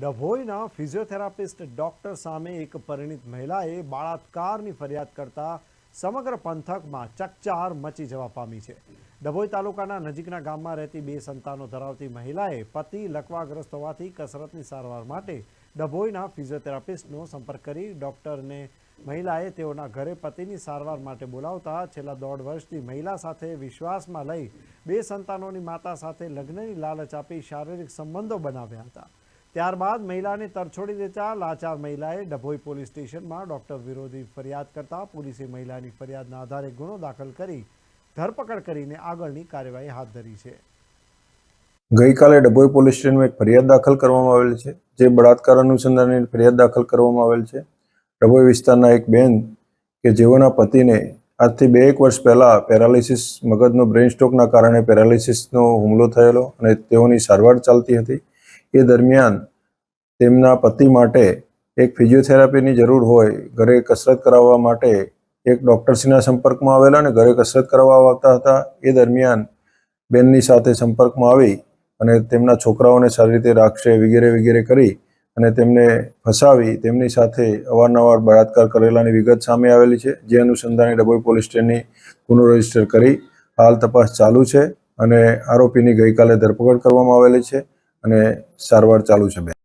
ડભોઈના physiotherapist doctor સામે એક પરિણીત મહિલાએ બાળાત્કારની ફરિયાદ કરતા સમગ્ર પંથકમાં ચકચાર મચી જવા પામી છે. ડભોઈ તાલુકાના નજીકના ગામમાં રહેતી બે સંતાનો ધરાવતી મહિલાએ પતિ લકવાગ્રસ્ત હોવાથી કસરતની સારવાર માટે ડભોઈના ફિઝિયોથેરાપિસ્ટનો સંપર્ક કરી ડોક્ટરને મહિલાએ તેઓના ઘરે પતિની સારવાર માટે બોલાવતા છેલ્લા દોઢ વર્ષથી મહિલા સાથે વિશ્વાસમાં લઈ બે સંતાનોની માતા સાથે લગ્નની લાલચ આપી શારીરિક સંબંધો બનાવ્યા હતા. ત્યારબાદ મહિલાને તરછોડી દેતા લાચાર મહિલાએ ડભોઈ પોલીસ સ્ટેશનમાં ડોક્ટર વિરોધી ફરિયાદ કરતા પોલીસે મહિલાની ફરિયાદના આધારે ગુનો દાખલ કરી ધરપકડ કરીને આગળની કાર્યવાહી હાથ ધરી છે. ગઈકાલે ડભોઈ પોલીસ સ્ટેશનમાં એક ફરિયાદ દાખલ કરવામાં આવેલ છે, જે બળાત્કાર અનુસંધાનની ફરિયાદ દાખલ કરવામાં આવેલ છે. ડભોઈ વિસ્તારના એક બેન કે જેઓના પતિને આજથી બે એક વર્ષ પહેલાં પેરાલિસિસ મગજનો બ્રેઇન સ્ટ્રોકના કારણે પેરાલિસિસનો હુમલો થયેલો અને તેઓની સારવાર ચાલતી હતી. એ દરમિયાન તેમના પતિ માટે એક ફિઝિયોથેરાપીની જરૂર હોય, ઘરે કસરત કરાવવા માટે એક ડૉક્ટરશ્રીના સંપર્કમાં આવેલા અને ઘરે કસરત કરાવવા આવતા હતા. એ દરમિયાન બેનની સાથે સંપર્કમાં આવી અને તેમના છોકરાઓને સારી રીતે રાખશે વગેરે વગેરે કરી અને તેમને ફસાવી, તેમની સાથે અવારનવાર બળાત્કાર કરેલાની વિગત સામે આવેલી છે. જે અનુસંધાને ડભોઈ પોલીસ સ્ટેશનની ગુનો રજિસ્ટર કરી. હાલ તપાસ ચાલુ છે અને આરોપીની ગઈકાલે ધરપકડ કરવામાં આવેલી છે. અને સારવાર ચાલુ છે બેન.